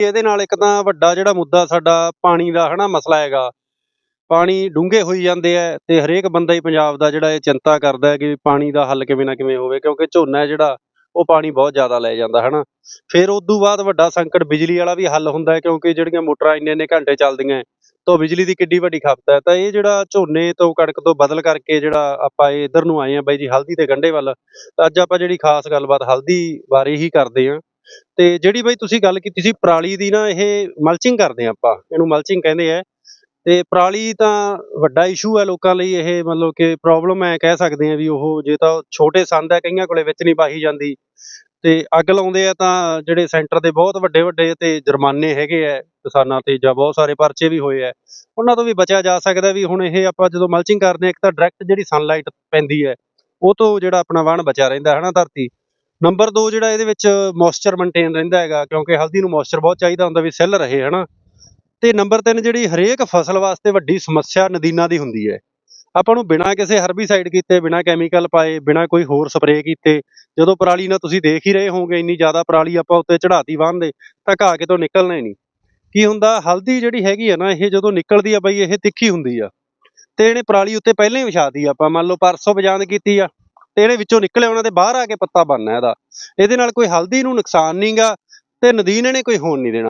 ਇਹਦੇ ਨਾਲ ਇੱਕ ਤਾਂ ਵੱਡਾ ਜਿਹੜਾ ਮੁੱਦਾ ਸਾਡਾ ਪਾਣੀ ਦਾ ਹਨਾ ਮਸਲਾ ਹੈਗਾ। ਪਾਣੀ ਡੂੰਘੇ ਹੋਈ ਜਾਂਦੇ ਆ ਤੇ ਹਰੇਕ ਬੰਦਾ ਹੀ ਪੰਜਾਬ ਦਾ ਜਿਹੜਾ ਇਹ ਚਿੰਤਾ ਕਰਦਾ ਕਿ ਪਾਣੀ ਦਾ ਹੱਲ ਕਿਵੇਂ ਨਾ ਕਿਵੇਂ ਹੋਵੇ ਕਿਉਂਕਿ ਝੋਨਾ ਜਿਹੜਾ ਉਹ ਪਾਣੀ ਬਹੁਤ ਜ਼ਿਆਦਾ ਲੈ ਜਾਂਦਾ ਹਨਾ। ਫਿਰ ਉਸ ਤੋਂ ਬਾਅਦ ਵੱਡਾ ਸੰਕਟ ਬਿਜਲੀ ਵਾਲਾ ਵੀ ਹੱਲ ਹੁੰਦਾ ਹੈ ਕਿਉਂਕਿ ਜਿਹੜੀਆਂ ਮੋਟਰਾਂ ਇੰਨੇ ਇੰਨੇ ਘੰਟੇ ਚੱਲਦੀਆਂ ਹੈ, ਤਾਂ ਬਿਜਲੀ ਦੀ ਕਿੱਡੀ ਵੱਡੀ ਖਪਤ ਹੈ। ਤਾਂ ਇਹ ਜਿਹੜਾ ਝੋਨੇ ਤੋਂ ਕਣਕ ਤੋਂ ਬਦਲ ਕਰਕੇ ਜਿਹੜਾ ਆਪਾਂ ਇਹ ਇਧਰ ਨੂੰ ਆਏ ਆ ਬਾਈ ਜੀ ਹਲਦੀ ਤੇ ਗੰਢੇ ਵੱਲ ਤਾਂ ਅੱਜ ਆਪਾਂ ਜਿਹੜੀ ਖਾਸ ਗੱਲਬਾਤ ਹਲਦੀ ਬਾਰੇ ਹੀ ਕਰਦੇ ਆ ਤੇ ਜਿਹੜੀ ਬਾਈ ਤੁਸੀਂ ਗੱਲ ਕੀਤੀ ਸੀ ਪਰਾਲੀ ਦੀ ਨਾ, ਇਹ ਮਲਚਿੰਗ ਕਰਦੇ ਆ ਆਪਾਂ, ਇਹਨੂੰ ਮਲਚਿੰਗ ਕਹਿੰਦੇ ਆ। ਤੇ ਪਰਾਲੀ ਤਾਂ ਵੱਡਾ ਇਸ਼ੂ ਹੈ ਲੋਕਾਂ ਲਈ, ਇਹ ਮਤਲਬ ਕਿ ਪ੍ਰੋਬਲਮ ਹੈ ਕਹਿ ਸਕਦੇ ਆ ਵੀ ਉਹ ਜੇ ਤਾਂ ਛੋਟੇ ਸੰਦ ਹੈ ਕਈਆਂ ਕੋਲੇ ਵਿੱਚ ਨਹੀਂ ਪਾਹੀ ਜਾਂਦੀ। ਤੇ ਅੱਗ ਲਾਉਂਦੇ ਆ ਤਾਂ ਜਿਹੜੇ ਸੈਂਟਰ ਦੇ ਬਹੁਤ ਵੱਡੇ ਵੱਡੇ ਤੇ ਜੁਰਮਾਨੇ ਹੈਗੇ ਆ, ਕਿਸਾਨਾਂ ਤੇ ਜਾਂ ਬਹੁਤ ਸਾਰੇ ਪਰਚੇ ਵੀ ਹੋਏ ਆ, ਉਹਨਾਂ ਤੋਂ ਵੀ ਬਚਿਆ ਜਾ ਸਕਦਾ ਵੀ ਹੁਣ ਇਹ ਆਪਾਂ ਜਦੋਂ ਮਲਚਿੰਗ ਕਰਦੇ ਆ ਇੱਕ ਤਾਂ ਡਾਇਰੈਕਟ ਜਿਹੜੀ ਸਨਲਾਈਟ ਪੈਂਦੀ ਹੈ, ਉਹ ਤੋਂ ਜਿਹੜਾ ਆਪਣਾ ਵਣ ਬਚਿਆ ਰਹਿੰਦਾ ਹੈ ਨਾ ਧਰਤੀ। ਨੰਬਰ 2 ਜਿਹੜਾ ਇਹਦੇ ਵਿੱਚ ਮੋਇਸਚਰ ਮੇਨਟੇਨ ਰਹਿੰਦਾ ਹੈਗਾ, ਕਿਉਂਕਿ ਹਲਦੀ ਨੂੰ ਮੋਇਸਚਰ ਬਹੁਤ ਚਾਹੀਦਾ ਹੁੰਦਾ ਵੀ ਸੈੱਲ ਰਹੇ, ਹਨਾ? ਤੇ ਨੰਬਰ 3 ਜਿਹੜੀ ਹਰੇਕ ਫਸਲ ਵਾਸਤੇ ਵੱਡੀ ਸਮੱਸਿਆ ਨਦੀਨਾਂ ਦੀ ਹੁੰਦੀ ਹੈ। ਆਪਾਂ ਨੂੰ ਬਿਨਾਂ ਕਿਸੇ ਹਰਬੀਸਾਈਡ ਕੀਤੇ, ਬਿਨਾਂ ਕੈਮੀਕਲ ਪਾਏ, ਬਿਨਾਂ ਕੋਈ ਹੋਰ ਸਪਰੇਅ ਕੀਤੇ, ਜਦੋਂ ਪਰਾਲੀ ਨਾਲ ਤੁਸੀਂ ਦੇਖ ਹੀ ਰਹੇ ਹੋਵੋਗੇ, ਇੰਨੀ ਜ਼ਿਆਦਾ ਪਰਾਲੀ ਆਪਾਂ ਉੱਤੇ ਚੜਾਤੀ ਵਾਹਣਦੇ ਤਾਂ ਘਾਹ ਕਿਤੋਂ ਨਿਕਲਣਾ ਹੀ ਨਹੀਂ। ਕੀ ਹੁੰਦਾ, ਹਲਦੀ ਜਿਹੜੀ ਹੈਗੀ ਆ ਨਾ, ਇਹ ਜਦੋਂ ਨਿਕਲਦੀ ਆ ਬਈ, ਇਹ ਤਿੱਖੀ ਹੁੰਦੀ ਆ। ਤੇ ਇਹਨੇ ਪਰਾਲੀ ਉੱਤੇ ਪਹਿਲਾਂ ਹੀ ਵਿਛਾਤੀ ਆਪਾਂ, ਮੰਨ ਲਓ ਪਰਸੋਂ ਬਜਾਂਦ ਕੀਤੀ ਆ ਤੇ ਇਹਦੇ ਵਿੱਚੋਂ ਨਿਕਲੇ ਉਹਨਾਂ ਦੇ ਬਾਹਰ ਆ ਕੇ ਪੱਤਾ ਬਣਨਾ ਇਹਦਾ। ਇਹਦੇ ਨਾਲ ਕੋਈ ਹਲਦੀ ਨੂੰ ਨੁਕਸਾਨ ਨਹੀਂਗਾ ਤੇ ਨਦੀਨ ਇਹਨੇ ਕੋਈ ਹੋਣ ਨਹੀਂ ਦੇਣਾ।